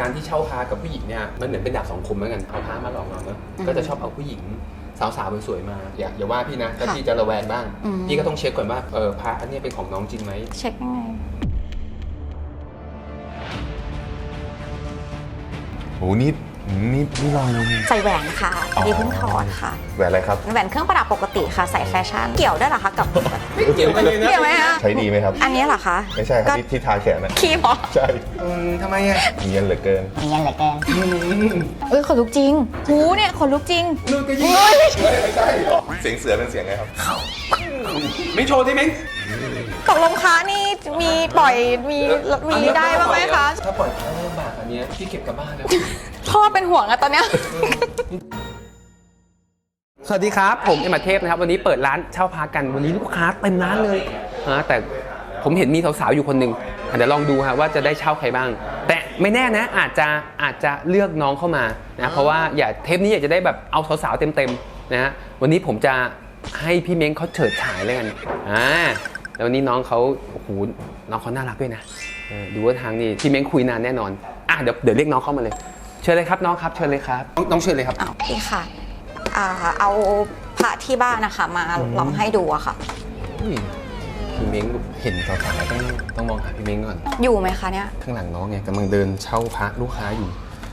การที่เช่าพากับผู้หญิงเนี่ยมันเหมือนเป็นดาบสองคมเหมือนกันเอาพามาหลอกเราเนอะอืมก็จะชอบเอาผู้หญิงสาวๆสวยๆมาอย่าอย่าว่าพี่นะถ้าค่ะพี่จะระแวงบ้าง อืม พี่ก็ต้องเช็คก่อนว่าเออพาอันเนี้ยเป็นของน้องจริงไหม เช็คยังไง โหนี่ นี่นี่ลอยเลยนี่ ใส่แหวนค่ะอ๋อดีเพิ่งถอดค่ะ แหวนอะไรครับ แหวนเครื่องประดับปกติค่ะ ใส่แฟชั่น เกี่ยวได้วยเหรอคะกับ ไม่เกี่ยวกันเลยนะเกี่ยวไหมคะใช้ดีไหมครับ อันนี้เหรอคะไม่ใช่ครับก็ที่ที่ทาแขนนะคีบเหรอใช่อืมทำไมอะเนียนเหลือเกิน เนียนเหลือเกินเอ้ยขนลุกจริงหูเนี่ยขนลุกจริง ลูกก็ยิ่งไม่ใช่เสียงเสือเป็นเสียงไงครับ ไม่โชว์ได้ไหมตกลงคะนี่มีปล่อยมีมีได้บ้างไหมคะ ถ้าปล่อยพาเริ่มบาทอันเนี้ยพี่เก็บกลับบ้านแล้ว พ่อเป็นห่วงอะตอนเนี้ย สวัสดีครับ ผมเอ็มอาเทพนะครับ วันนี้เปิดร้านเช่าพากันวันนี้ลูกค้าเต็มร้านเลยฮะแต่ผมเห็นมีสาวๆอยู่คนหนึ่งอะเดี๋ยวลองดูฮะว่าจะได้เช่าใครบ้าง แต่ไม่แน่นะอาจจะอาจจะเลือกน้องเข้ามานะเพราะว่าอย่าเทปนี้อยากจะได้แบบเอาสาวๆเต็มๆนะฮะวันนี้ผมจะให้พี่เม้งเขาเฉิดฉายเลยกันอ่าแล้ววันนี้น้องเขาโอ้โหน้องเขาน่ารักด้วยนะเออดูว่าทางนี้พี่เม้งคุยนานแน่นอนอะเดี๋ยวเดี๋ยวเรียกน้องเข้ามาเลย เชิญเลยครับน้องครับเชิญเลยครับ น้องน้องเชิญเลยครับอ้าวพี่ค่ะอ่าเอาพระที่บ้านนะคะมาลองให้ดูอะค่ะ อุ้ยพี่เม้งเห็นสาวๆต้องต้องมองหาพี่เม้งก่อน อยู่ไหมคะเนี่ยข้างหลังน้องไงกำลังเดินเช่าพระลูกค้าอยู่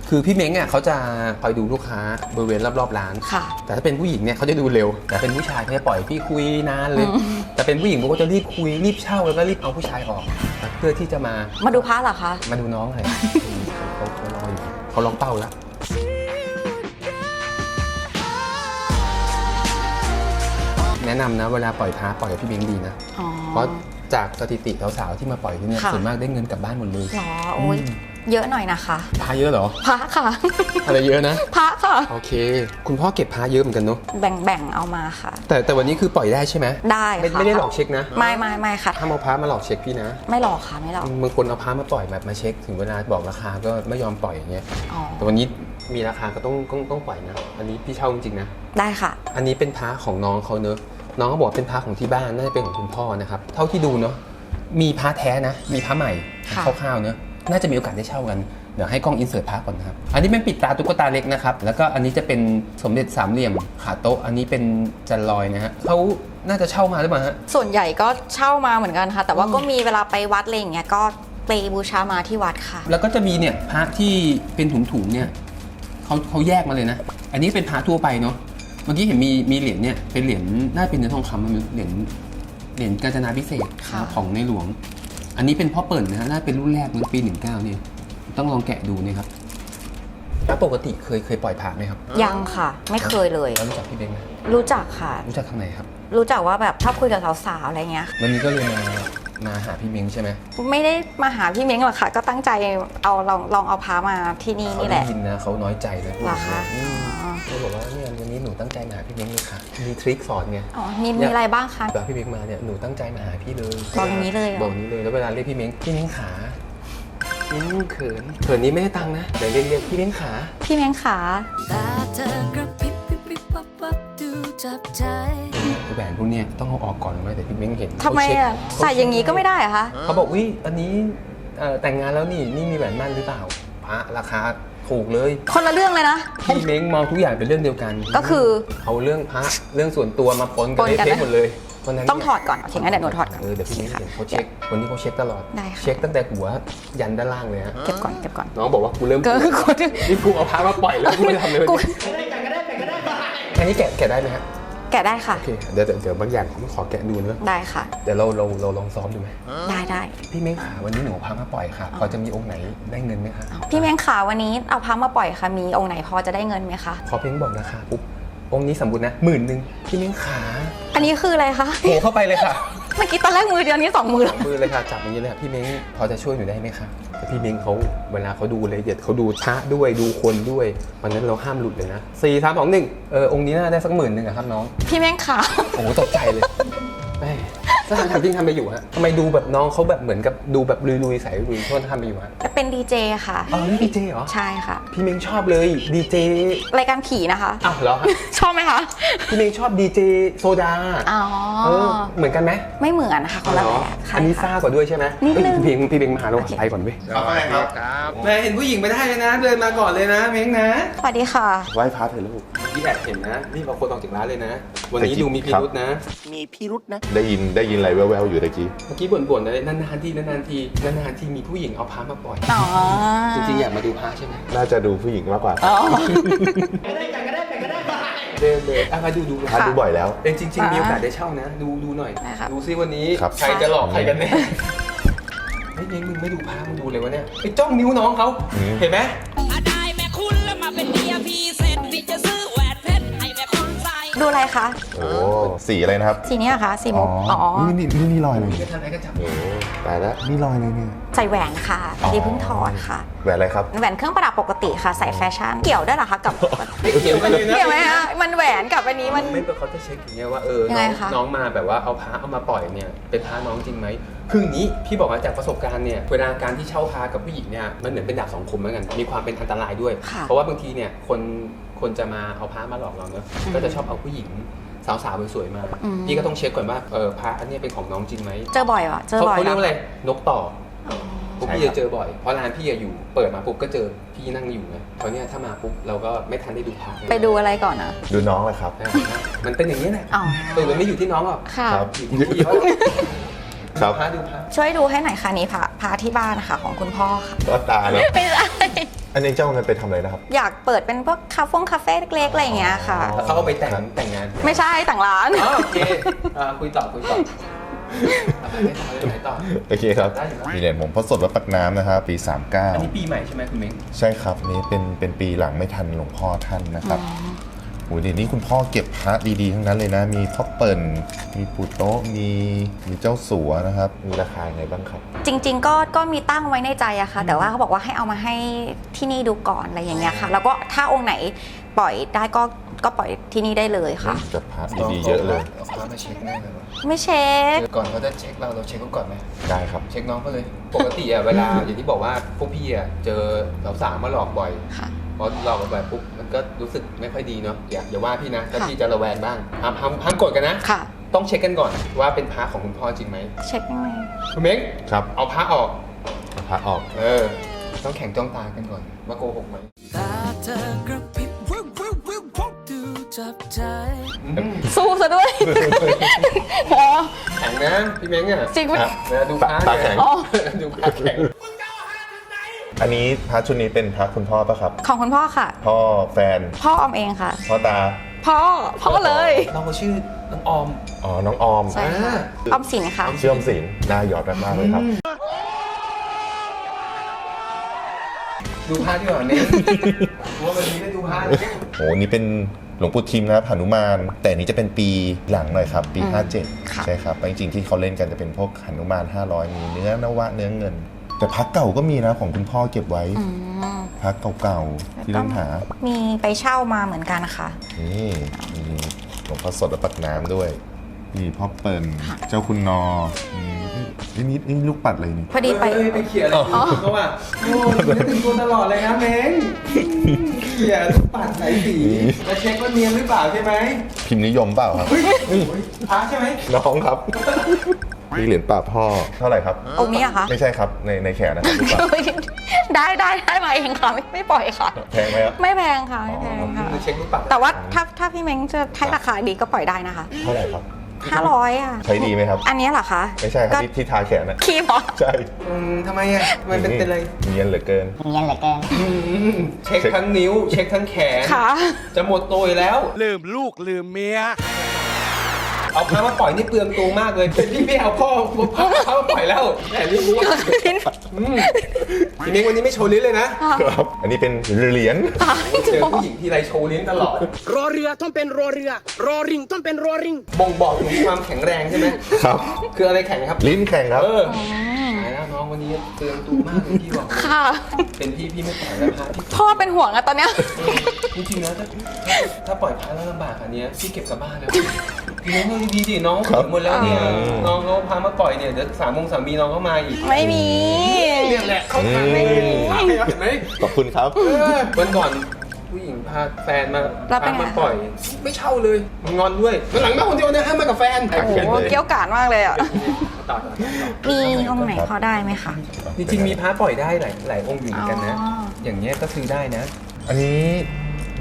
คือพี่เม้งอะเขาจะคอยดูลูกค้าบริเวณรอบๆร้าน ค่ะ แต่ถ้าเป็นผู้หญิงเนี่ยเขาจะดูเร็ว แต่เป็นผู้ชายเขาจะปล่อยพี่คุยนานเลยอืมแต่เป็นผู้หญิงเขาก็จะรีบคุยรีบเช่าแล้วก็รีบเอาผู้ชายออก เพื่อที่จะมามาดูพระเหรอคะ มาดูน้องเลยเขาเขารออยู่ เขาล็อกเป้าแล้วแนะนำนะเวลาปล่อยพระปล่อยกับพี่เม้งดีนะ อ๋อ เพราะจากสถิติสาวๆที่มาปล่อยที่เนี่ยค่ะ ส่วนมากได้เงินกลับบ้านหมดเลย หรอโอ้ย อืม เยอะหน่อยนะคะพาเยอะเหรอพระค่ะ อะไรเยอะนะพระค่ะ โอเค คุณพ่อเก็บพาเยอะเหมือนกันเนาะแบ่งแบ่งเอามาค่ะ แต่แต่วันนี้คือปล่อยได้ใช่ไหมได้ไม่ค่ะไม่ได้หลอกเช็คนะไม่ไม่ไม่ค่ะ ถ้ามเอาพามาหลอกเช็คพี่นะไม่หลอกค่ะไม่หลอกบางคนเอาพามาปล่อยแบบมาเช็ค ถึงเวลาบอกราคาก็ไม่ยอมปล่อยอย่างเงี้ยอ๋อแต่วันนี้มีราคาก็ต้องต้องต้องปล่อยนะ อันนี้พี่เช่าจริงๆนะ ได้ค่ะ อันนี้เป็นพาของน้องเขาเนอะน้องเขาบอกว่าเป็นพาของที่บ้านน่าจะเป็นของคุณพ่อนะครับเท่าที่ดูเนอะมีพาแท้นะ มีพาใหม่ค่ะ คร่าวๆเนอะ น่าจะมีโอกาสได้เช่ากัน เดี๋ยวให้กล้องอินเสิร์ตพาก่อนนะครับ อันนี้เป็นปิดตาตุ๊กตาเล็กนะครับ แล้วก็อันนี้จะเป็นสมเด็จสามเหลี่ยมขาโต๊ะ อันนี้เป็นจันลอยนะฮะเขาน่าจะเช่ามาหรือเปล่าฮะ ส่วนใหญ่ก็เช่ามาเหมือนกันค่ะ แต่ว่าก็มีเวลาไปวัดอะไรอย่างเงี้ยก็ไปบูชามาที่วัดค่ะ แล้วก็จะมีเนี่ยพระที่เป็นถุงๆเนี่ยเขาเขาแยกมาเลยนะ อันนี้เป็นพระทั่วไปเนาะ เมื่อกี้เห็นมีมีเหรียญเนี่ยเป็นเหรียญน่าเป็นเนื้อทองคำมันเหรียญเหรียญกาญจนาพิเศษกค่ะของในหลวง อันนี้เป็นพ่อเปิ่นนะฮะน่าเป็นรุ่นแรกเมื่อปี 19เนี่ยต้องลองแกะดูเนี่ยครับแล้วปกติเคยเคยปล่อยพระไหมครับยังค่ะ ไม่เคยเลย แล้วรู้จักพี่เบงไหมรู้จักค่ะ รู้จักทางไหนครับ รู้จักว่าแบบชอบคุยกับสาวๆอะไรเงี้ยวันนี้ก็เลยมา มาหาพี่เม้งใช่ไหมไม่ได้มาหาพี่เม้งหรอกค่ะ ก็ตั้งใจเอาลองลองเอาพามาที่นี่เขานี่แหได้ละ ยินนะเขาน้อยใจเลยพูดเหรออย่างนี้คะ อืมอ๋อเขาบอกว่าเนี่ยวันนี้หนูตั้งใจมาหาพี่เม้งเลยค่ะ มีทริคสอนไงอ๋อมีมีอะไรบ้างคะ แบบพี่เม้งมาเนี่ยหนูตั้งใจมาหาพี่เลยบอกอย่างนี้เลยเหรอ บอกอย่างนี้เลยแล้วเวลาเรียกพี่เม้งพี่เม้งขาอืมเขินเขินนี้ไม่ได้ตังค์นะเดี๋ยวเรียกเรียกพี่เม้งขา พี่เม้งขา ตาเธอกระพริบพริบพริบวับวับดูจับใจ แหวนพวกเนี้ยต้องเอาออกก่อนไหมแต่พี่เม้งเห็นทำไมอะเขาเช็คใส่อย่างนี้ก็ไม่ได้เหรอะคะเขาบอกวิอันนี้เอ่อแต่งงานแล้วนี่นี่มีแหวนมั่นหรือเปล่าพระราคาถูกเลยคนละเรื่องเลยนะ พี่เม้งมองทุกอย่างเป็นเรื่องเดียวกันก็คือเอาเรื่องพระเรื่องส่วนตัวมาปนกันปนกันเละนะๆหมดเลยเพราะฉะนั้นต้องถอดก่อนโอเคงั้นเดี๋ยวหนูถอดก่อนเออเดี๋ยวพี่เม้งโอเคค่ะเห็นเขาเช็ควันนี้เขาเช็คตลอดได้ค่ะ เช็คตั้งแต่หัวยันด้านล่างเลยฮะเก็บก่อนเก็บก่อนน้องบอกว่ากูเริ่มเกินคนนี่กูเอาพามาปล่อยแล้วกูไม่ทำเลยกูอันนี้แกะแกะได้ไหมฮะ แกะได้ค่ะ โอเคเดี๋ยวเดี๋ยวเดี๋ยวบางอย่างผมขอแกะดูเนอะได้ค่ะ เดี๋ยวเราเราเราลองซ้อมดูไหมได้ได้พี่เม้งขาวันนี้หนูเอาพามาปล่อยค่ะพอจะมีองค์ไหนได้เงินไหมคะพี่เม้งขาวันนี้เอาพระมาปล่อยค่ะ มีองค์ไหนพอจะได้เงินไหมคะพอเพ้งบอกราคาปุ๊บองค์นี้สมบูรณ์นะหมื่นหนึ่งพี่เม้งขาอันนี้คืออะไรคะโผล่เข้าไปเลยค่ะ เมื่อกี้ตอนแรกมือเดียวนี้สองมือสองมือเลยค่ะจับอย่างนี้เลยค่ะพี่เม้งพอจะช่วยหนูได้ไหมคะแต่พี่เม้งเขาเวลาเขาดูละเอียดเขาดูพระด้วยดูคนด้วยวันนั้นเราห้ามหลุดเลยนะสี่สามสองหนึ่งเออองค์นี้น่าได้สักหมื่นหนึ่งอะครับน้อง พี่เม้งขาโอ้โหตกใจเลยแม่ส ถานถามจริงทำไปอยู่ฮะทำไมดูแบบน้องเขาแบบเหมือนกับดูแบบลุยๆใส่ลุยๆโทษทำไปอยู่ฮะเป็นดีเจค่ะ อ๋อนี่ดีเจเหรอ ใช่ค่ะ พี่เม้งชอบเลยดีเจรายการผีนะคะ อ้าวเหรอฮะชอบไหมคะ พี่เม้งชอบดีเจโซดาอ๋อ เออเหมือนกันไหมไม่เหมือนนะคะคนละแบบค่ะ อันนี้ซ่ากว่าด้วยใช่ไหมนิดนึง เอ้ยพี่เม้งพี่เม้งมาแล้วโอเคไปก่อนเว้ยเอาไปครับแม่เห็นผู้หญิงไม่ได้เลยนะ เดินมาก่อนเลยนะเม้งนะสวัสดีค่ะ ไหว้พระเถอะลูก พี่แอบเห็นนะ นี่เราควรออกจากร้านเลยนะ วันนี้แต่คิดดูมีพิรุษนะ ได้ยินได้ยินอะไรแว่วๆอยู่ตะกี้ เมื่อกี้บ่นๆอะไรนานๆทีนานๆทีนานๆทีมีผู้หญิงเอาพามาปล่อย อ๋อจริงๆ อยากมาดูพาใช่ไหมน่าจะดูผู้หญิงมากกว่าอ๋อ เดินเลยอะมาดูดูพระดูบ่อยแล้วเองจริง ๆ มีโอกาสได้เช่านะ ดูดูหน่อย ได้ครับ ดูซิวันนี้ครับ ใครจะหลอกใครกันแน่เฮ้ยเม้งมึงไม่ดูพามึงดูเลยวะเนี่ยไปจ้องนิ้วน้องเขาเห็นไหม ถ้าได้แม่คุณแล้วมาเป็นเมียพี่เส ดูอะไรคะ โอ้สีอะไรนะครับสีนี้เหรอคะสีมุกอ๋ออนี่นี่นี่รอยอะไรจะเนี่ยทำอะไรก็จับโอ้ตายแล้วนี่รอยอะไรเนี่ย ใส่แหวนค่ะอ๋อดีเพิ่งถอดค่ะ แหวนอะไรครับ แหวนเครื่องประดับปกติค่ะ ใส่แฟชั่น เกี่ยวได้วยเหรอคะกับไม่เกี่ยวกันเลยนะเกี่ยวไหมคะมันแหวนกับอันนี้มัน ไม่เป็นเขาจะเช็คอย่างเงี้ยว่าเออยังน้ไงองคะ น้องมาแบบว่าเอาพระเอามาปล่อยเนี่ยเป็นพระน้องจริงไหมคืออย่างนี้พี่บอกว่าจากประสบการณ์เนี่ยเวลาการที่เช่าพระกับผู้หญิงเนี่ยมันเหมือนเป็นดาบสองคมเหมือนกันมีความเป็นอันตรายด้วย ค่ะ เพราะว่าบางทีเนี่ยคน คนจะมาเอาพระมาหลอกเราเนอะอืมก็จะชอบเอาผู้หญิงสาวๆสวยๆมา อืม พี่ก็ต้องเช็คก่อนว่าเออพระอันเนี้ยเป็นของน้องจริงไหมเจอบ่อยเหรอเจอเขาบ่อยเขาเหรเรียกอว่าอะไรนกต่อพวกใช่พี่ครัจะบ เจอบ่อย เพราะร้านพี่อะอยู่เปิดมาปุ๊บก็เจอพี่นั่งอยู่ไงเพราะเนี่ยถ้ามาปุ๊บเราก็ไม่ทันได้ดูพระไปดูอะไรก่อนอะดูน้องเลยครับมันเป็นอย่างนี้แหละอ๋อเออมันไม่อยู่ที่น้องหรอกค่ะ ครับ อยู่ที่พี่เขาครับพาดูพาช่วยดูให้หน่อยค่ะนี่พระพระที่บ้านนะคะของคุณพ่อค่ะก็ตาเนาะไม่ใช่ อันนี้เจ้าเงินไปทำอะไรนะครับอยากเปิดเป็นพวกคาเฟ่งคาเฟ่เล็กๆอะไรอย่างเงี้ยค่ะอ๋อแล้วเขาเอาไปแต่งแต่งงานไม่ใช่ต่างร้าน อ๋อโอเคอ่าคุยต่อคุยต่อเอาไปไหนต่อเอาไปไหนต่อ โอเคครับได้อยู่ครับมีเหรียญผมพระสดวัดปักน้ำนะครับปี อัน39นี้ปีใหม่ใช่ไหมคุณเม้งใช่ครับนี่เป็นเป็นปีหลังไม่ทันหลวงพ่อท่านนะครับ โหเดี๋ยวนี้คุณพ่อเก็บพระดีๆทั้งนั้นเลยนะ มีพ่อเปิ่นมีปู่โต๊ะมีมีเจ้าสัวนะครับ มีราคาไงบ้างครับ จริง ๆ ก็ก็มีตั้งไว้ในใจอะค่ะ แต่ว่าเขาบอกว่าให้เอามาให้ที่นี่ดูก่อนอะไรอย่างเงี้ยค่ะ แล้วก็ถ้าองค์ไหนปล่อยได้ก็ก็ปล่อยที่นี่ได้เลยค่ะจะพระดีๆเยอะเลย เอาพามาเช็คแน่เลยวะไม่เช็คเจอก่อนเขาจะเช็คเราเราเช็คเขาก่อนไหม ได้ครับ เช็คน้องเขาเลย ปกติอะเวลาอย่างที่บอกว่าพวกพี่อะเจอสาวๆมาหลอกบ่อย ค่ะพ อหลอกบ่อยปุ๊บมันก็รู้สึกไม่ค่อยดีเนาะอย่าอย่าว่าพี่นะถ้าค่ะ พี่จะระแวงบ้างห้ามห้ามห้ามกดกันนะ ค่ะ ต้องเช็คกันก่อนว่าเป็นพระของคุณพ่อจริงไหมเช็คยังไงคุณเม้งครับเอาพระออก เอาพระออก เออ ต้องแข่งจ้องตากันก่อนว่าโกหกไหมตาเธอกระพริบวิววิววิววิวดูจับใจสู้ซะด้วยโอ้แข่งนะพี่เม้งอะจริงปะอะเวลาดูพระตาแข็งเนี่ยดูพระแข่ง อันนี้พระชุดนี้เป็นพระคุณพ่อปะครับ ของคุณพ่อค่ะ พ่อแฟน พ่อออมเองค่ะ พ่อตา พ่อ พ่อเลย น้องเขาชื่อน้องออม อ๋อ น้องออมใช่ค่ะ ออมสินค่ะเชื่อมศิลป์น่าหยอดมากๆเลยครับ ดูพระดีกว่าเม้งกูว่าวันนี้ได้ดูพระเลยโหนี่เป็นหลวงปู่ทิมนะครับหนุมาน แต่อันนี้จะเป็นปีหลังหน่อยครับ ปีอืมค่ะ57 ใช่ครับจริงๆที่เขาเล่นกันจะเป็นพวกหนุมาน 500 มีเนื้อนวะเนื้อเงิน แต่พักเก่าก็มีนะของคุณพ่อเก็บไว้ อืมพักเก่าๆที่เล่นหามีไปเช่ามาเหมือนกันนะคะ นี่มีหลวงพ่อสดและปักน้ำด้วยนี่พ่อเปิ่นค่ะเจ้าคุณนออืมนี่นี่นี่ลูกปัดเลยนี่ พอดีไปเอ้ยไปเขี่ยอะไรเพราะว่าโอ้ยนึกถึงตัวตลอดเลยนะเม้ง เขียลูกปัดสายสีแล้วเช็คว่าเนียนหรือเปล่าใช่ไหมพิมพ์นิยมเปล่าครับ พระใช่ไหมน้องครับ นี่เหรียญป่าพ่อเท่าไหร่ครับ องค์นี้อะคะ ไม่ใช่ครับในในแขนนะครับได้ได้ได้มาเองค่ะไม่ไม่ปล่อยค่ะ แพงไหมครับ ไม่แพงค่ะไม่แพงค่ะ เช็คลูกปัดแต่ว่าถ้าถ้าพี่เม้งจะให้ราคาดีก็ปล่อยได้นะคะ เท่าไหร่ครับ 500อะ ใช้ดีไหมครับ อันนี้เหรอคะ ไม่ใช่ครับก็ ที่ที่ทาแขนนะครีมเหรอ ใช่อืมทำไมอะมันเป็นเป็นอะไรเนียนเหลือเกิน เนียนเหลือเกิน อืมเช็คทั้งนิ้ว เช็คทั้งแขน ค่ะ จะหมดตัวอยู่แล้ว ลืมลูกลืมเมีย เอาพระมาปล่อยนี่เปลืองตัวมากเลยเป็นพี่ไม่เอาพ่อพระพระมาปล่อยแล้วแต่นี่รู้ว่าอืม พี่เม้งวันนี้ไม่โชว์ลิ้นเลยนะครับ อันนี้เป็นเหรียญเจอผู้หญิงทีไรโชว์ลิ้นตลอด รอเรือต้องเป็นรอเรือ รอริงต้องเป็นรอริงบ่งบอกถึงความแข็งแรงใช่ไหมครับ คืออะไรแข็งครับ ลิ้นแข็งครับ เออตายแล้วน้องวันนี้เตือนตูมากเลยพี่บอก ค่ะ เป็นพี่พี่ไม่ปล่อยแล้วพระพี่พ่อเป็นห่วงอะตอนเนี้ย จริงๆนะถ้าถ้าปล่อยพระแล้วลำบากอันเนี้ยพี่เก็บกลับบ้านแล้ว พี่เม้งดูดีๆสิน้องครับถึงหมดแล้วเนี่ยอืมน้องเขาพามาปล่อยเนี่ยเดี๋ยวสามโมงสามมีน้องเขามาอีกไม่มี เนี่ยแหละเขาทางไม่ได้เห็นไหมขอบคุณครับ วันก่อนผู้หญิงพาแฟนมาแล้วเป็นพาไง มาปล่อยไม่เช่าเลยงอนด้วยวันหลังมาคนเดียวนะห้ามมากับแฟนโอ้โอ้โหเกี้ยวกาดมากเลยอะต่อต่อต่อ มีองค์ไหนพอได้ไหมคะ จริงๆมีพระปล่อยได้หลายหลายองค์อยู่เหมือนกันนะ อ๋ออย่างเงี้ยก็ซื้อได้นะ อันนี้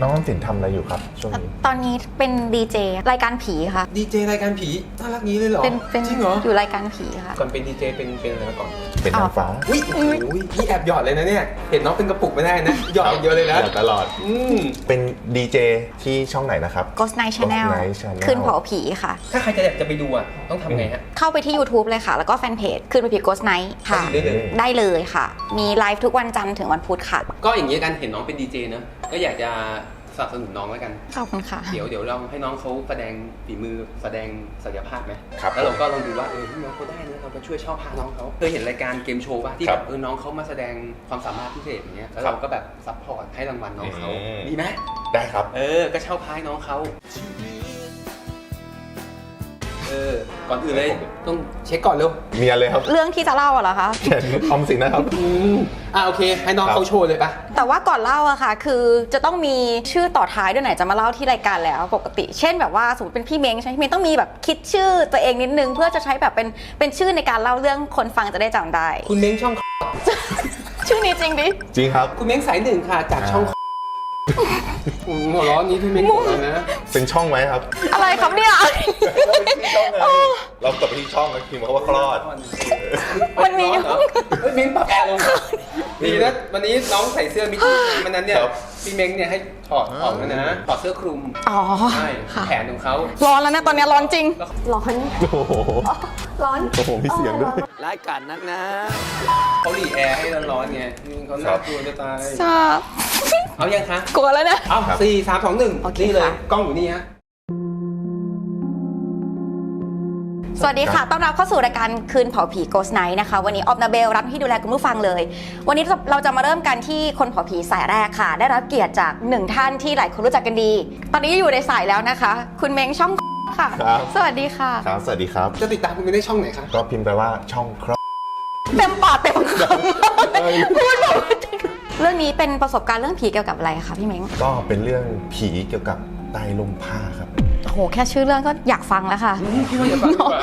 น้องออมสินทำอะไรอยู่ครับช่วงนี้ตอนนี้เป็นดีเจรายการผีค่ะ ดีเจรายการผีน่ารักงี้เลยเหรอเป็นเป็นจริงเหรออยู่รายการผีค่ะก่อนเป็นดีเจเป็นเป็นอะไรมาก่อนเป็นนางฟ้าอุ้ยโอ้โหนี่แอบหยอดเลยนะเนี่ยเห็นน้องเป็นกระปุกไม่ได้นะหยอดอย่างเดียวเลยนะหยอดตลอดอืมเป็นดีเจที่ช่องไหนนะครับ Ghost Night Channel Ghost Night Channel คืนเผาผีค่ะ ถ้าใครจะอยากจะไปดูอะต้องทำไงฮะ เข้าไปที่ YouTube เลยค่ะ แล้วก็แฟนเพจคืนเผาผี Ghost Night ค่ะเข้าไปได้เลยได้เลยค่ะ มีไลฟ์ทุกวันจันทร์ถึงวันพุธค่ะ ก็อย่างนี้ยกันเห็นน้องเป็นดีเจเนอะ ก็อยากจะสนับสนุนน้องแล้วกัน ขอบคุณค่ะ เดี๋ยวเดี๋ยวลองให้น้องเขาแสดงฝีมือแสดงศักยภาพไหมครับแล้วเราก็ลองดูว่าเออที่น้องเขาได้นะเราไปช่วยเช่าพาน้องเขาเคยเห็นรายการเกมโชว์ป่ะที่ครัแบบบเออน้องเขามาแสดงความสามารถพิเศษอย่างเงี้ยแล้วครัเราบก็แบบซัพพอร์ตให้รางวัลน้องเขาอืม ดีไหมได้ครับ เออก็เช่าพายน้องเขา เออ ก่อนอื่นเลยต้องเช็คก่อนเร็วมีอะไรครับเรื่องที่จะเล่าอะเหรอคะ เขียนออมสินนะครับ อืมอ่าโอเค ให้น้องครับเขาโชว์เลยปะแต่ว่าก่อนเล่าอะค่ะ คือจะต้องมีชื่อต่อท้ายด้วยไหนจะมาเล่าที่รายการแล้วปกติ เช่นแบบว่าสมมติเป็นพี่เม้งใช่ไหมพี่เม้งต้องมีแบบคิดชื่อตัวเองนิดนึง เพื่อจะใช้แบบเป็นเป็นชื่อในการเล่าเรื่องคนฟังจะได้จำได้ คุณเม้งช่อง ชื่อนี้จริงดิ จริงครับ คุณเม้งสายหนึ่งค่ะ จากช่องอืม หัวเร้อนนี้พี่เม้งบอกเลยนะเป็นช่องไหมครับ อะไรครับเนี่ยช่องไงเรากดไปที่ช่องแล้วพิมพ์คำว่าคลอด มันมีร้อเหรอเฮ้ยเม้งปรับแอร์ลงก่อน ดีนะวันนี้น้องใส่เสื้อมิดชิดมันนั้นเนี่ยครับพี่เม้งเนี่ยให้ถอดออกแล้วนะถอดเสื้อคลุมอ๋อใช่ค่ะ แขนของเขาร้อนแล้วนะตอนนี้ร้อนจริง ร้อน โอ้โห ร้อน โอ้โหมีเสียงด้วยรายการนักนะเขาหลีแอร์ให้ร้อนๆไงนี่เขาน่ากลัวจะตายชอบเอายังคะ กลัวแล้วเนี่ยเอาครับสี่สามสองหนึ่งโอเคนี่เลยค่ะกล้องอยู่นี่ฮะ สวัสดีค่ะ ต้อนรับเข้าสู่รายการคืนเผาผี Ghost Night นะคะ วันนี้ออฟนาเบลรับที่ดูแลคุณผู้ฟังเลย วันนี้เราจะมาเริ่มกันที่คนเผาผีสายแรกค่ะ ได้รับเกียรติจากหนึ่งท่านที่หลายคนรู้จักกันดี ตอนนี้อยู่ในสายแล้วนะคะ คุณเม้งช่องค่ะ ครับ สวัสดีค่ะ ครับ สวัสดีครับ จะติดตามคุณไปได้ช่องไหนคะ ก็พิมพ์ไปว่าช่องครอบเต็มปากเต็มคำพูดแบบเรื่องนี้เป็นประสบการณ์เรื่องผีเกี่ยวกับอะไรคะพี่เม้งก็เป็นเรื่องผีเกี่ยวกับใต้ลมผ้าครับ โอ้โหแค่ชื่อเรื่องก็อยากฟังแล้วค่ะ พี่ว่าอย่าฟังดีกว่า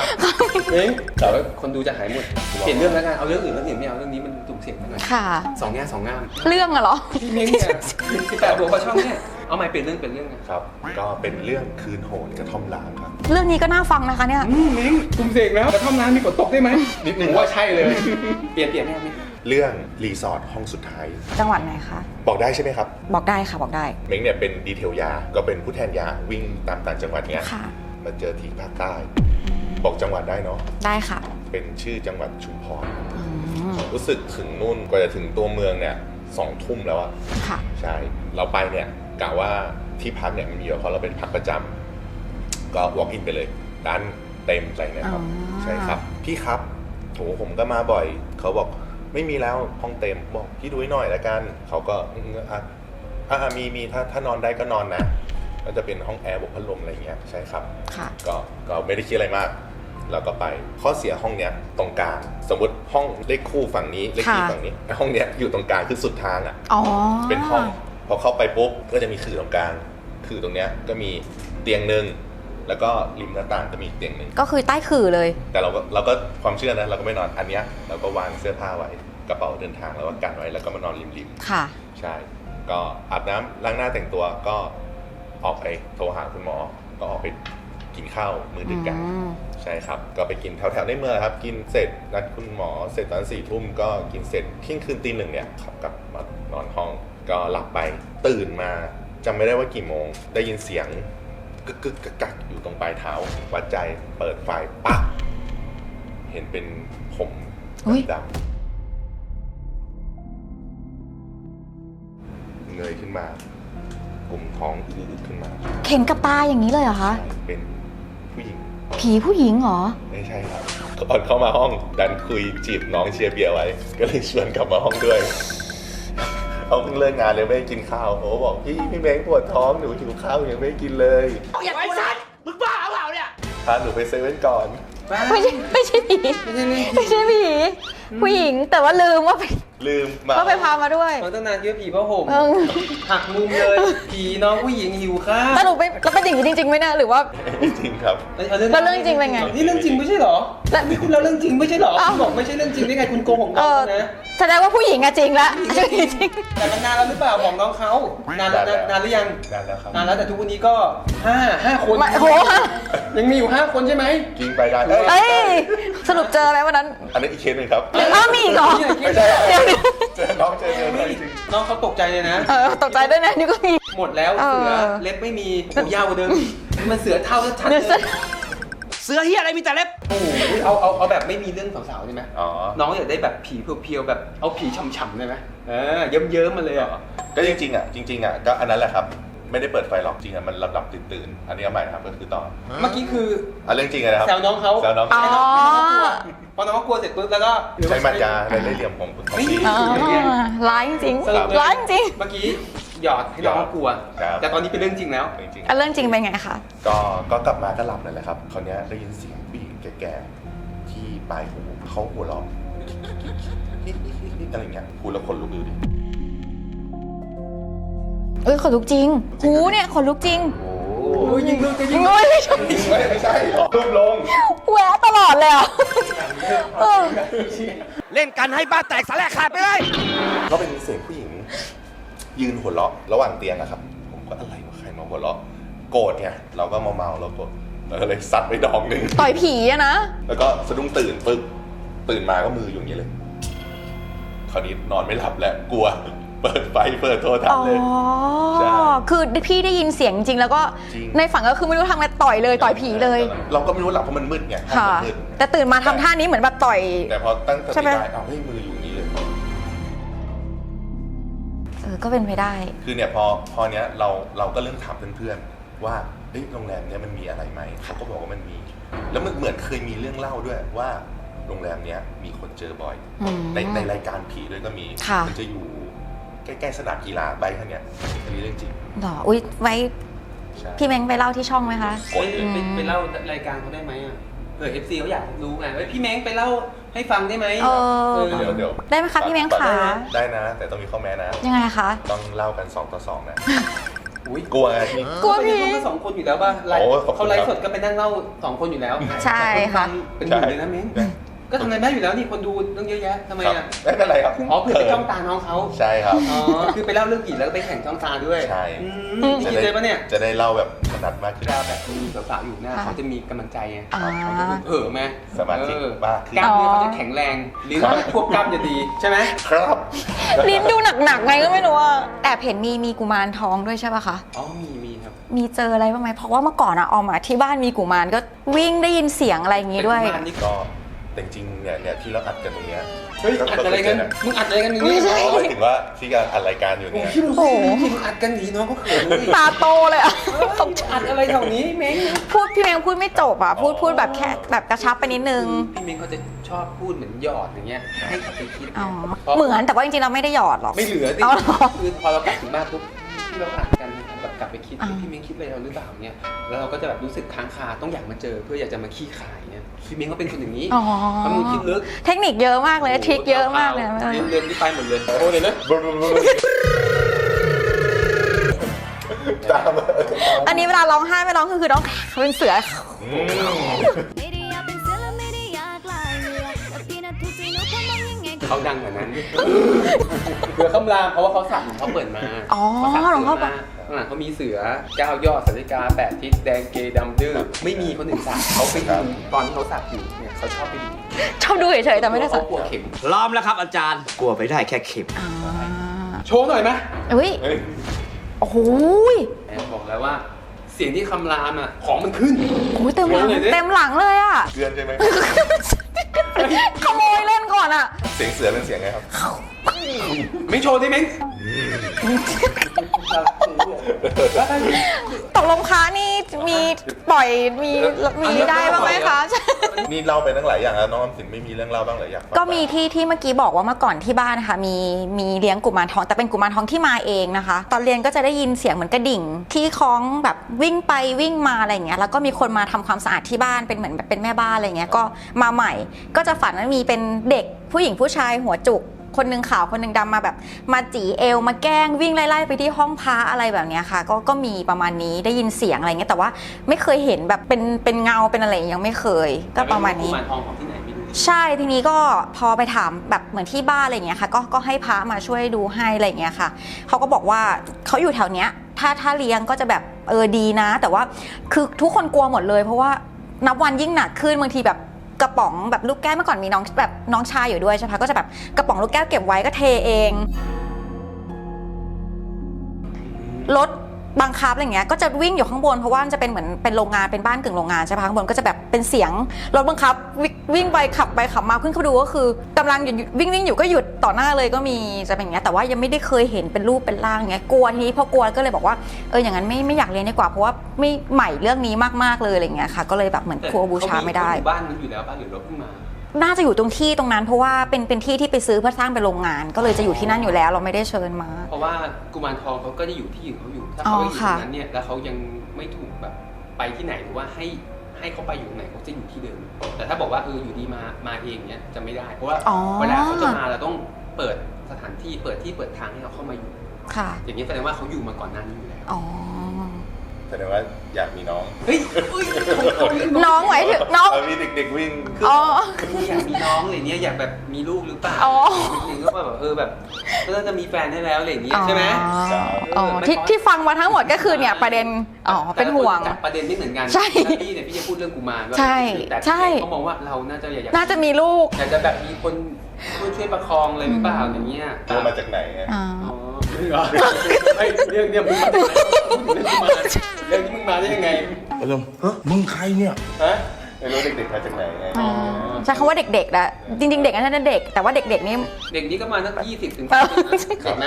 เม้งแต่ว่าคนดูจะหายหมด เปลี่ยนเรื่องแล้วกัน เอาเรื่องอื่นเรื่องอื่นไม่เอาเรื่องนี้มันตุ่มเสียงไปหน่อยค่ะ สองแง่สองงาม เรื่องอะเหรอ พี่เม้งเนี่ยสิบแปดบวกกับช่องเนี่ยเอาใหม่เปลี่ยนเรื่องเปลี่ยนเรื่องนะครับ ก็เป็นเรื่องคืนโหดกระท่อมล้างครับ เรื่องนี้ก็น่าฟังนะคะเนี่ย อืมเม้งตุ่มเสียงแล้วแต่ท่อมน้ำมีฝนตกได้ไหมนิดนึงผมว่าใช่เลย เปลี่ยนเปลี่ยนไม่เอาไม่ เรื่องรีสอร์ทห้องสุดท้าย จังหวัดไหนคะ บอกได้ใช่ไหมครับบอกได้ค่ะบอกได้ เม้งเนี่ยเป็นดีเทลยาก็เป็นผู้แทนยาวิ่งตามต่างจังหวัดเนี้ยค่ะ มาเจอที่ภาคใต้ บอกจังหวัดได้เนาะได้ค่ะเป็นชื่อจังหวัดชุมพรอืมรู้สึกถึงนู่นกว่าจะถึงตัวเมืองเนี่ยสองทุ่มแล้วอะค่ะ ใช่เราไปเนี่ยกะว่าที่พักเนี่ยมันมีอยู่เพราะเราเป็นพักประจำก็ walk in ไปเลยด้านเต็มใจนะครับ อ๋อ ใช่ครับ พี่ครับโถผมก็มาบ่อย เขาบอก ไม่มีแล้วห้องเต็มบอกพี่ดูให้หน่อยละกันเขาก็อืมอะอะอะมีมีถ้าถ้านอนได้ก็นอนนะก็จะเป็นห้องแอร์บวกพัดลมอะไรเงี้ยใช่ครับค่ะก็ก็ไม่ได้คิดอะไรมากเราก็ไปข้อเสียห้องเนี้ยตรงกลางสมมติห้องเลขคู่ฝั่งนี้เลขที่ค่ะฝั่งนี้ห้องเนี้ยอยู่ตรงกลางคือสุดทางอะอ๋อเป็นห้องพอเข้าไปปุ๊บก็จะมีคือตรงกลางคือตรงเนี้ยก็มีเตียงหนึ่ง แล้วก็ริมหน้าต่างก็มีอีกเตียงหนึ่งก็คือใต้ขื่อเลย แต่เราก็เราก็ความเชื่อนะเราก็ไม่นอนอันเนี้ยเราก็วางเสื้อผ้าไว้กระเป๋าเดินทางแล้วก็กันไว้แล้วก็มานอนริมค่ะ ๆใช่ ก็อาบน้ำล้างหน้าแต่งตัวก็ออกไปโทรหาคุณหมอ ก็ออกไปกินข้าวมื้อดึกกัน อืมใช่ครับ ก็ไปกินแถวๆในเมืองครับ กินเสร็จนัดคุณหมอเสร็จตอนสี่ทุ่มก็กินเสร็จเที่ยงคืนตีหนึ่งเนี่ยขับกลับมานอนห้อง ก็หลับไปตื่นมาจำไม่ได้ว่ากี่โมง ได้ยินเสียง กึกกึกกักกักอยู่ตรงปลายเท้าวัดใจเปิดไฟปั๊บเห็นเป็นผมอุ๊ย ดำเงยขึ้นมากลุ่มท้องอืดๆขึ้นมา เห็นกับตาอย่างนี้เลยเหรอคะ เป็นผู้หญิง ผีผู้หญิงเหรอ ไม่ใช่ครับก่อนเข้ามาห้องดันคุยจีบน้องเชียร์เบียร์ไว้ ก็เลยชวนกลับมาห้องด้วย เขาเพิ่งเลิกงานเลยไม่ได้กินข้าวโอ้บอกพี่พี่เม้งปวดท้องหนูหิวข้าวยังไม่ได้กินเลยไอ้สัตว์มึงบ้าเปล่าเนี่ยพาหนูไปเซเว่นก่อน ไม่ใช่ไม่ใช่ผีไม่ใช่เรื่องไม่ใช่ผีผู้หญิงแต่ว่าลืมว่าไป ลืมมาว่าไปพามาด้วยมันตั้งนานเยอะผีผ้าห่มเออหักมุมเลยผีน้องผู้หญิงหิวข้าวสรุปไปแล้วเป็นอย่างนี้จริงๆไหมเนี่ยหรือว่า จริงครับาแล้วเรื่องจริงเป็นไง นี่เรื่องจริงไม่ใช่เหรอแล้วนี่คุณเล่าเรื่องจริงไม่ใช่เหรออ้าว คุณบอกไม่ใช่เรื่องจริงได้ไงคุณโกหกเอน้องอเขานะแสดงว่าผู้หญิงอะจริงละจริง แต่มันนานแล้วหรือเปล่าบอกน้องเขานานแล้วนะนานหรือยังนานแล้วครับ นานแล้วแต่ทุกวันนี้ก็ห้าห้าคนไม่โห ยังมีอยู่ห้าคนใช่ไหม จริงไปได้เอ้ย เอ้ย สรุปเจอไหมวันนั้นอันนี้อีกเคสหนึ่งครับ อ้าวมีอีกเหรอไม่ใช่ครับเดี๋ยวเดี๋ยวเจอน้องเจอเจอน้องจริงน้องเขาตกใจเลยนะ เออตกใจด้วยนะนี่ก็มี หมดแล้วเออเสือ เล็บไม่มีผมยาวกว่าเดิมอีกมันเสือเท่าชัดๆเดี๋ยวเลจะยเสือเฮียอะไรมีแต่เล็บโอ้โหเอาเอาเอาแบบไม่มีเรื่องสาวๆใช่ไหมอ๋อ น้องอยากได้แบบผีเพียวๆแบบเอาผีฉ่ำๆได้ไหมเออเยิ้มๆมาเลยอะก็จริงๆอะจริงๆอะก็อันนั้นแหละครับ ไม่ได้เปิดไฟหรอกจริงอะมันหลับๆตื่นๆอันนี้เอาใหม่นะครับก็คือต่อเมื่อกี้คืออะเรื่องจริงอะนะครับแซวน้องเขาแซวน้องอ๋อ พอน้องเขากลัวเสร็จปุ๊บแล้วก็ ใช้มัดยาในเล่ห์เหลี่ยมของคุณทอมไม่ซี่มีอ๋อร้ายจริงสรุปเลย ร้ายจริงเมื่อกี้หยอดให้น้องเขากลัว ครับ แต่ตอนนี้เป็นเรื่องจริงแล้ว จริงอะเรื่องจริงเป็นไงคะๆก็ก็กลับมาก็หลับนั่นแหละครับคราวเนี้ยได้ยินเสียงผู้หญิงแก่ๆที่ปลายหูเขาหัวเราะอะไรเงี้ยพูดแล้วขนลุกอยู่ดิ เอ้ยขนลุกจริงหูเนี่ยขนลุกจริงโอ้ยยิงลูกจะยิงโอ้ยไม่ใช่ไม่ไม่ใช่หรอกรูปลงแหวะตลอดเลยอะเออเล่นกันให้บ้านแตกสลายขาดไปเลย ก็เป็นเสียงผู้หญิง ยืนหัวเราะระหว่างเตียงนะครับ ผมก็อะไรวะใครมาหัวเราะโกรธไงเราก็เมาๆเราโกรธเราก็เลยซัดไปดองหนึ่งต่อยผีอะนะ แล้วก็สะดุ้งตื่นปึ๊บตื่นมาก็มืออยู่อย่างนี้เลย คราวนี้นอนไม่หลับแล้วกลัว เปิดไฟเปิดโทรทัศอ๋น์อเลย ใช่คือพี่ได้ยินเสียงจริงแล้วก็จริง ในฝันก็คือไม่รู้ทำไงต่อยเลยต่อยผีเลย เราก็ไม่รู้หลับเพราะมันมืดไงห้องค่ะ มันมืดแต่ตื่นมาทำท่านี้เหมือนแบบต่อย แต่พอตั้งสใช่ติไหม ได้เอาเฮ้ยมืออยู่อย่างนี้เลย เออก็เป็นไปได้ คือเนี่ยพอพอเนี้ยเราเราก็เริ่มถามเพื่อนๆว่าเฮ้ยโรงแรมเนี้ยมันมีอะไรไหมเขาก็บอกว่ามันมี แล้วมันเหมือนเคยมีเรื่องเล่าด้วยว่าโรงแรมเนี้ยมีคนเจอบ่อย อืมในในรายการผีด้วยก็มีค่ะ มัจะอยู่ ใกล้ๆสนามกีฬาใบท่านเนี้ยอันนี้เรื่องจริงหรออุ้ยไว้ใช่พี่เม้งไปเล่าที่ช่องไหมคะไปไปไปเล่ารายการเขาได้ไหมอะเออเอฟซีเขาอยากรู้ไงว่าพี่แม้งไปเล่าให้ฟังได้ไหมเออ เดี๋ยวเดี๋ยวได้ไหมคะพี่เม้งขาได้นะ แต่ต้องมีข้อแม้นะ ยังไงคะ ต้องเล่ากัน 2 ต่อ 2 นะ อุ้ยกลัวไงพี่กลัวผีเขาสองคนอยู่แล้วป่ะไลฟ์โอ้ขอบคุณเขาไลครัฟ์บสดก็ไปนั่งเล่าสองคนอยู่แล้วใช่ค่ะเป็นหมื่นเลยนะเม้ง ก็ทำงานได้อยู่แล้วนี่คนดูต้องเยอะแยะทำไมครับอะไม่เป็นไรครับอ๋อเผื่อไปจ้องตาน้องเขาใช่ครับ อ๋อคือไปเล่าเรื่องผีแล้วก็ไปแข่งจ้องตาด้วยใช่ อืมดีเลยปะเนี่ยจะได้เล่าแบบถนัดมากขึ้น เวลาแบบมีสาวๆอยู่หน้าค่ะเขาจะมีกำลังใจไงอ่า เขาจะเออไหมสมาธิเออมากขึ้น กล้ามเนื้อเขาจะแข็งแรงลิ้นควบกล้ามจะดีใช่ไหม ครับ ลิ้นดูหนักๆไงก็ไม่รู้อะแอบเห็นมีมีกุมารทองด้วยใช่ปะคะ อ๋อมีมีครับมีเจออะไรบ้างไหมเพราะว่าเมื่อก่อนอะออมอะที่บ้านมีกุมารก็วิ่งได้ยินเสียงอะไรอย่างงี้ด้วย เป็นกุมารนี่ก็ แต่จริงๆเนี่ยเนี่ยที่เราอัดกันตรงเนี้ยเฮ้ยอัดอะไรกัน มึงอัดอะไรกันอย่างนี้ไม่ใช่หมายถึงว่าที่การอัดรายการอยู่โอ้เนี่ยพี่มึงโอ้โหพี่มึงอัดกันหนีน้องเขาเขินเลยตาโตเลยอะตกใจอัดอะไรแถวนี้เม้งพูดพี่เมงพูดไม่จบอะพูดพูดแบบแค่แบบกระชับไปนิดนึง พี่เม้งเขาจะชอบพูดเหมือนหยอดอย่างเงี้ย ให้เขาไปคิดอ๋อ พราะเหมือนแต่ว่าจริงๆเราไม่ได้หยอดหรอก ไม่เหลือสิเอาเหรอ คือพอเรากลับถึงบ้านปุ๊บที่เราอัดกันแบบ กลับไปคิดอ่า พี่เม้งคิดอะไรเราหรือเปล่าเนี่ยแล้วเราก็จะแบบรู้สึกค้างคาต้องอยากมาเจอเพื่ออยากจะมาขี้ขายเนี่ยพี่เม้งเขาเป็นคนอย่างนี้อ๋อเขาเป็นคนคิดลึกเทคนิคเยอะมากเลยทริคเยอะมากเลย เรียนเรียนที่ไปหมดเลยโอ้เลยนะตามมาอันนี้เวลาร้องไห้ไม่ร้องคือคือร้องเขาเป็นเสือ ไม่ได้อยากเป็นเสือและไม่ได้อยากลายเรือแต่พี่นาทุกทีหนูทำมองยังไงก็ เขาดังกว่านั้นเสือคำรามเพราะว่าเขาสักของเขาเปิดมาอ๋อเขาสักหลวงพ่อเสือมา ข้างหลังเขามีเสือเก้ายอดสัริกาแปดทิศแดงเกดำดื้อไม่มีคนอื่นสักเขาไปดูตอนที่เขาสักอยู่เนี่ยเขาชอบไปดูชอบดูเฉยๆแต่ไม่ได้สัเขากกลัวเข็มล้อมแล้วครับอาจารย์กลัวไปได้แค่เข็มอ่าโชว์หน่อยไหมอุ้ยเฮ้ยโอ้โหยแอบบอกแล้วว่าเสียงที่คำรามอะของมันขึ้นโอ้ยเต็มหลังโชว์หน่อยดิเต็มหลังเลยอะเพื่อนใช่ไหมขโมยเล่นก่อนอะ เสียงเสือเป็นเสียงไงครับ ไม่โชว์ดิเม้ง ตกลงคะนี่มีปล่อยมีมีได้บ้างไหมคะ นี่เล่าไปตั้งหลายอย่างแล้วน้องออมสินไม่มีเรื่องเล่าบ้างเหรออยากฟังก็มีที่ที่เมื่อกี้บอกว่าเมื่อก่อนที่บ้านนะคะมีมีเลี้ยงกุมารทองแต่เป็นกุมารทองที่มาเองนะคะ ตอนเรียนก็จะได้ยินเสียงเหมือนกระดิ่ง ที่คล้องแบบวิ่งไปวิ่งมาอะไรอย่างเงี้ยแล้วก็มีคนมาทำความสะอาดที่บ้านเป็นเหมือนแบบเป็นแม่บ้านอะไรเงี้ยก็มาใหม่ ก็จะฝันว่ามีเป็นเด็กผู้หญิงผู้ชายหัวจุก คนหนึ่งขาวคนหนึ่งดำมาแบบ มาจีเอวมาแกล้งวิ่งไล่ๆไปที่ห้องพระอะไรแบบเนี้ยค่ะ ก็ก็มีประมาณนี้ได้ยินเสียงอะไรเงี้ยแต่ว่าไม่เคยเห็นแบบเป็นเป็นเงาเป็นอะไรยังไม่เคย ก็ประมาณนี้กุมารทองของที่ไหนไม่รู้ใช่ทีนี้ก็พอไปถามแบบเหมือนที่บ้านอะไรเงี้ยค่ะก็ก็ให้พระมาช่วยดูให้อะไรเงี้ยค่ะเขาก็บอกว่าเขาอยู่แถวเนี้ย ถ้าถ้าเลี้ยงก็จะแบบเออดีนะ แต่ว่าคือทุกคนกลัวหมดเลย เพราะว่านับวันยิ่งหนักขึ้นบางทีแบบ กระป๋องแบบลูกแก้วเมื่อก่อนมีน้องแบบน้องชายอยู่ด้วยใช่ปะก็จะแบบกระป๋องลูกแก้วเก็บไว้ก็เทเอง รถ บังคับอะไรเงี้ยก็จะวิ่งอยู่ข้างบนเพราะว่ามันจะเป็นเหมือนเป็นโรงงานเป็นบ้านกึ่งโรงงานใช่ปะข้างบนก็จะแบบเป็นเสียงรถบังคับวิวิ่งไปขับไปขับมาขึ้นเขาดูก็คือกำลังหยุดวิ่งวิ่งอยู่ก็หยุดต่อหน้าเลยก็มีจะเป็นอย่างเงี้ยแต่ว่ายังไม่ได้เคยเห็นเป็นรูปเป็นร่างอย่างเงี้ยกลัวทีนี้พอกลัวก็เลยบอกว่าเอออย่างนั้นไม่ไม่อยากเรียนดีกว่าเพราะว่าไม่ใหม่เรื่องนี้มากๆเลยอะไรเงี้ยค่ะ ก็เลยแบบเหมือนกลัวบูชาไม่ได้บ้านนั้นอยู่แล้วบ้านหรือราเพิ่งมา น่าจะอยู่ตรงที่ตรงนั้นเพราะว่าเป็นเป็นที่ที่ไปซื้อเพื่อสร้างเป็นโรงงาน ก็เลยจะอยู่ที่นั่นอยู่แล้วเราไม่ได้เชิญมา เพราะว่ากุมารทองเขาก็จะอยู่ที่อื่นเขาอยู่ ถ้าอ๋อเขาอยู่ตค่ะรงนั้นเนี่ยแล้วเขายังไม่ถูกแบบไปที่ไหนหรือว่าให้ให้เขาไปอยู่ไหนเขาจะอยู่ที่เดิม แต่ถ้าบอกว่าเอออยู่ดีมามาเองเนี่ยจะไม่ได้ เพราะว่าอ๋อเวลาเขาจะมาเราต้องเปิดสถานที่เปิดที่เปิดทางให้เขาเข้ามาอยู่ค่ะอย่างนี้แสดงว่าเขาอยู่มาก่อนหน้านี้อยู่แล้วอ๋อ แสดงว่าอยากมีน้องเฮ้ยเฮ้ยผมเขาเรียกน้องหมายถึงน้อง เอามีเด็กๆวิ่งอ๋อ คืออยากมีน้องอะไรเนี้ยอยากแบบมีลูกหรือเปล่าอ๋อจริงๆก็แบบเออแบบเออจะมีแฟนได้แล้วอะไรอย่างเงี้ยใช่ไหมอ๋อที่ที่ฟังมาทั้งหมดก็คือเนี่ยประเด็น อ๋อ เป็นห่วง แต่ละคนจับประเด็นไม่เหมือนกันใช่ถ้าพี่เนี่ยพี่จะพูดเรื่องกุมารว่าใช่แต่ใช่ เขามองว่าเราน่าจะอยากน่าจะมีลูก อยากจะแบบมีคนช่วยช่วยประคองเลยหรือเปล่าอย่างเงี้ยตัวมาจากไหนไงอ๋อ อ๋อ เหรอไอ้เรื่องเนี่ยมึงมาจากไหนพูดถึงเรื่องกุมารเรื่องนี้มึงมาได้ยังไงอารมณ์ฮะมึงใครเนี่ยฮะไม่รู้เด็กๆมาจากไหนไงอ๋อใช้คำว่าเด็กๆแล้วจริง ๆ เด็กนั่นเด็ก แต่ว่าเด็กๆนี่เด็กนี้ก็มาตั้งยี่สิบถึงเออเห็นไหม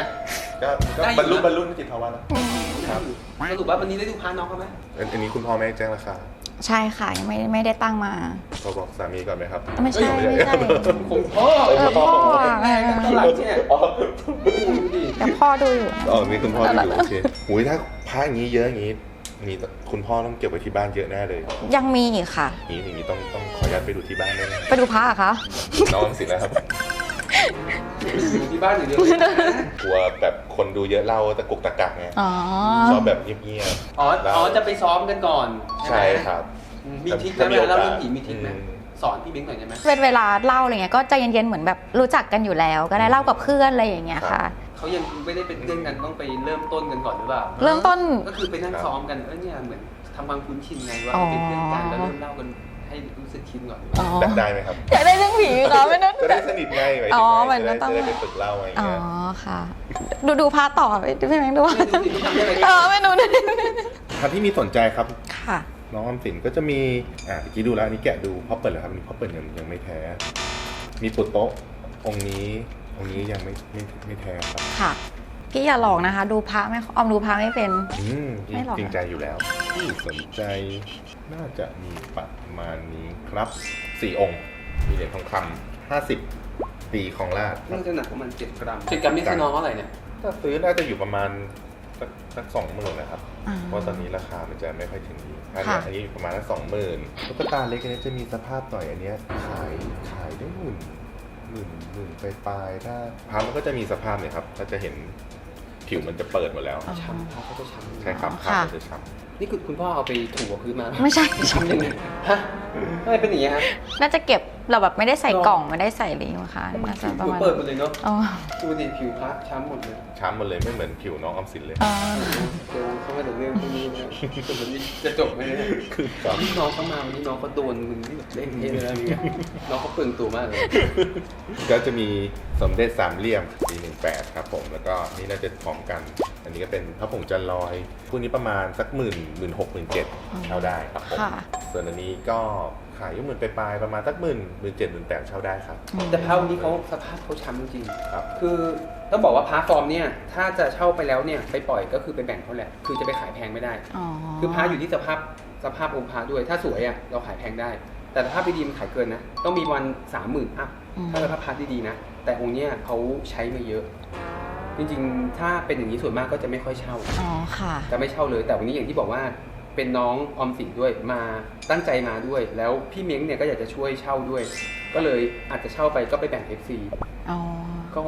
ก็ก็ได้อยู่บรรลุนะบรรลุนิติภาวะแล้วครับสรุปว่าวันนี้ได้ดูพาน้องเขาไหมอันอันนี้คุณพ่อไม่ได้แจ้งราคา ใช่ค่ะยังไม่ไม่ได้ตั้งมาเขาบอกสามีก่อนไหมครับไม่ใช่ไม่ใช่ผมพ่อเออพ่ออะเออตลาดเนี่ยอ๋อดูดิแต่พ่อดูอยู่อ๋อนี่คุณพ่อดูอยู่โอเคหุยถ้าพระอย่างนี้เยอะอย่างนี้นี่คุณพ่อต้องเก็บไว้ที่บ้านเยอะแน่เลย ยังมีอีกค่ะอย่างนี้อย่างนี้ต้องต้องขออนุญาตไปดูที่บ้านได้ไหมไปดูพระอะคะน้องสินะครับ อยู่ที่บ้านอยู่เดียวกลัวแบบคนดูเยอะเล่าตะกุกตะกักไงอ๋อ ชอบแบบเงียบอ๋ออ๋อจะไปซ้อมกันก่อนๆไหมใช่ครับอืมมีทริคไหมถ้ามีเวลาเล่าโอกาสเรื่องผีมีทริคไหมอืมสอนพี่เบ้งหน่อยได้ไหมเป็นเวลาเล่าอะไรเงี้ยก็ใจเย็นๆเหมือนแบบรู้จักกันอยู่แล้ว ก็ได้เล่ากับเพื่อนอะไรอย่างเงี้ยค่ะ เขายังไม่ได้เป็นเพื่อนกันต้องไปเริ่มต้นกันก่อนหรือเปล่าเริ่มต้น ก็คือไปนั่งซ้อมกันเออเนี่ยเหมือนทำความคุ้นชินไงว่าเป็นเพื่อนกันแล้วเริ่มเล่ากันให้ รู้สึกชินก่อนอ๋อได้ได้ไหมครับอยากได้เรื่องผีเหรอไม่นั้นจะได้สนิทไงหมายถึอ๋งอไงเหมือนจะได้ต้อง จะได้ไปฝึกเล่าอะไรอย่างอ๋อเงี้ยค่ะ ดูดูพาต่อไปพี่แมงดูว่าไม่ดูสิทำได้ไหมเออไม่ดูนะถ้าที่มีสนใจครับ ค่ะ น้องออมสินก็จะมี อ่าเมื่อกี้ดูแล้วอันนี้แกะดูพ่อเปิดแล้วครับอันนี้พ่อเปิดยังยังไม่แท้ มีปุตโตะองค์นี้ องค์นี้ยังไม่ไม่ไม่แท้ครับค่ะ พี่อย่าหลอกนะคะ ดูพระไม่ออมดูพระไม่เป็น อืมจริงไม่หรอก จริงใจอยู่แล้วที่สนใจน่าจะมีประ มาณนี้ครับสี่องค์ มีเหรียญทองคำห้าสิบปีของราชน่าจะหนักประมาณเจ็ดกรัมเจ็ดกรัมนี่คือน้องเท่าไหร่เนี่ย ถ้าซื้อน่าจะอยู่ประมาณสักสักสองหมื่นนะครับ อ่า เพราะตอนนี้ราคามันจะไม่ค่อยถึงนี้อันค่ะนี้อันนี้อยู่ประมาณสักสองหมื่นตุ๊กตาเล็กอันนี้จะมีสภาพหน่อยอันเนี้ยขายขายได้หมื่นหมื่นหมื่นไปปลายๆถ้าพามันก็จะมีสภาพเนี่ยครับ ถ้าจะเห็นผิวมันจะเปิดหมดแล้ว อ๋อ ช้ำเขาก็จะช้ำใช่ครับค่ะภาพมันจะช้ำ นี่คุณคุณพ่อเอาไปถูกับพื้นมาไม่ใช่ช้ำยังไงฮะทำไมเป็นอย่างเงี้ยฮะ น่าจะเก็บ เราแบบไม่ได้ใส่กล่องไม่ได้ใส่ลิงค์ค่ะน่าจะประผิวมาณเปิดหมดเลยเนาะอ๋อดูดิผิวพระช้ำหมดเลยช้ำหมดเลยไม่เหมือนผิวน้องออมสินเลยอ๋อเดี๋ยวเขามาถึงเรื่องพวกนี้นะแต่วันนี้จะจบไหมเนี่ยครับนี่น้องเขามาวันนี้น้องเขาโดนมึงที่แบบเล่นเทเลยนะเนี่ยน้องเขาเปลืองตัวมากเลยก็จะมีสมเด็จสามเหลี่ยมปีหนึ่งแปดครับผมแล้วก็นี่น่าจะพร้อมกัน อันนี้ก็เป็นพระผงจันลอยคู่นี้ประมาณสักหมื่นหมื่นหกหมื่นเจ็ดเอาได้ครับผมค่ะส่วนอันนี้ก็ ขายอยู่หมื่นปลายๆประมาณสักหมื่นหมื่นเจ็ดหมื่นแปดเช่าได้ครับ แต่พระวันนี้เขาสภาพเขาช้ำจริงครับๆคือต้องบอกว่าพระฟอร์มเนี่ย ถ้าจะเช่าไปแล้วเนี่ยไปปล่อยก็คือไปแบ่งเขาแหละ คือจะไปขายแพงไม่ได้อ๋อคือพระอยู่ที่สภาพสภาพองค์พระด้วย ถ้าสวยอะเราขายแพงได้ แต่ถ้าไม่ดีมันขายเกินนะ ต้องมีวันสามหมื่นอัพถ้าเป็นพระพัดดีๆนะ แต่องค์เนี้ยเขาใช้มาเยอะจริงๆ ถ้าเป็นอย่างนี้ส่วนมากก็จะไม่ค่อยเช่า อ๋อ ค่ะ จะไม่เช่าเลย แต่วันนี้อย่างที่บอกว่า เป็นน้องออมสินด้วยมาตั้งใจมาด้วย แล้วพี่เม้งเนี่ยก็อยากจะช่วยเช่าด้วย ก็เลยอาจจะเช่าไปก็ไปแบ่ง FC อ๋อ ก็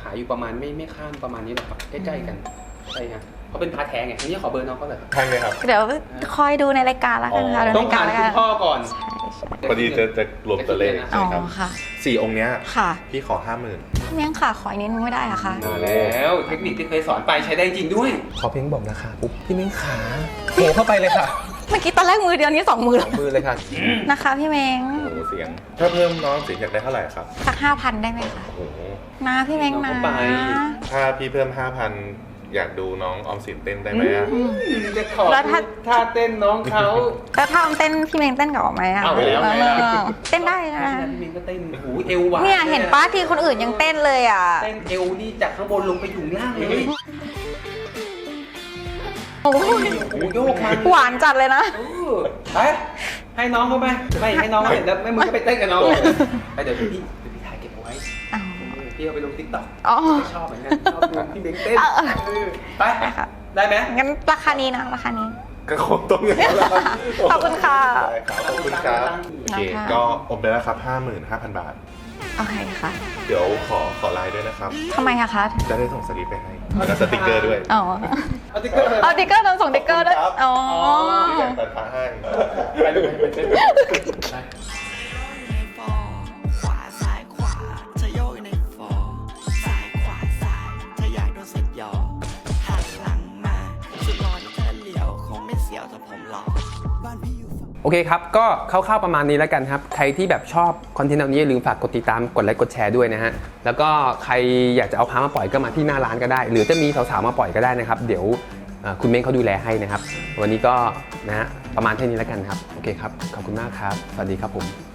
ขายอยู่ประมาณไม่ไม่ข้ามประมาณนี้แหละครับใกล้ๆกันใช่ฮะเขาเป็นพาแท้ไงอันนี้ขอเบอร์น้องเขาเลยครับแพงไหมครับ เดี๋ยวคอยดูในรายการแล้วกันค่ะอ๋อดูต้องในรายการผ่านแล้วคุกัณน พ่อก่อน พอดีจะจะรวมตัวเลขอ๋ใช่อครับค่ะ สี่องค์เนี้ยค่ะพี่ขอห้าหมื่นพี่เมียงค่ะ ขออีกนิดนึงไม่ได้เหรอะคะมาแล้วเทคนิคที่เคยสอนไปใช้ได้จริงด้วย ขอเพียงบอกราคาปุ๊บพี่เม้งขาโผล่เข้าไปเลยค่ะเมื่อกี้ตอนแรกมือเดียวนี้สองมือสองมือเลยค่ะ นะคะ พี่เมงโอ้โหเสียง ถ้าเพิ่มน้องเสียงอยากได้เท่าไหร่ครับสักห้าพันได้ไหมคะโอ้โหนะพี่เมงนะเอาเข้าไป ถ้าพี่เพิ่มห้าพัน อยากดูน้องออมสินเต้นได้ไหมอะจะขอท่าเต้นน้องเขาแล้วถ้าออมเต้นพี่เมงเต้นกับออมไหมอะเอาไปแล้วไงเออเต้นได้นะ พี่เม้งก็เต้นโอ้โหเอวหวานเนี่ยเห็นป้าที่คนอื่นยังเต้นเลยอะ เต้นเอวนี่จากข้างบนลงไปอยู่ล่างเลย โอ้ยโอ้โหโยกมันหวานจัดเลยนะ เออไปให้น้องเขาไปไม่ให้น้องเขาเสร็จแล้วแม่มึงก็ไปเต้นกับน้องไปเดี๋ยวพี่ พี่เอาไปลงติ๊กต็อกอ๋อ ชอบเหมือนกันชอบดูพี่เบ้งเต้นเออ เออไปได้ค่ะ ได้ไหมงั้นราคานี้นะราคานี้ ก็คงต้องอย่างนั้นแหละครับขอบคุณค่ะ ได้ครับขอบคุณครับ โอเคนะคะก็อมไปแล้วครับห้าหมื่นห้าพันบาท โอเคค่ะเดี๋ยวขอขอไลน์ด้วยนะครับ ทำไมอะคะจะได้ส่งสลิปไปให้แล้วสติกเกอร์ด้วยอ๋อเอาติ๊กเกอร์เอาติ๊กเกอร์ต้องส่งติ๊กเกอร์ด้วยครับอ๋อพี่แบ่งปันพระให้ ไปเลยไปเต้นฟ โอเคครับ ก็คร่าวๆประมาณนี้แล้วกันครับ ใครที่แบบชอบคอนเทนต์แนวนี้อย่าลืมฝากกดติดตาม กดไลค์ กดแชร์ด้วยนะฮะ แล้วก็ใครอยากจะเอาพามาปล่อยก็มาที่หน้าร้านก็ได้ หรือจะมีสาวๆมาปล่อยก็ได้นะครับ เดี๋ยวคุณเม้งเขาดูแลให้นะครับ วันนี้ก็นะฮะประมาณเท่านี้แล้วกันครับ โอเคครับ ขอบคุณมากครับ สวัสดีครับผม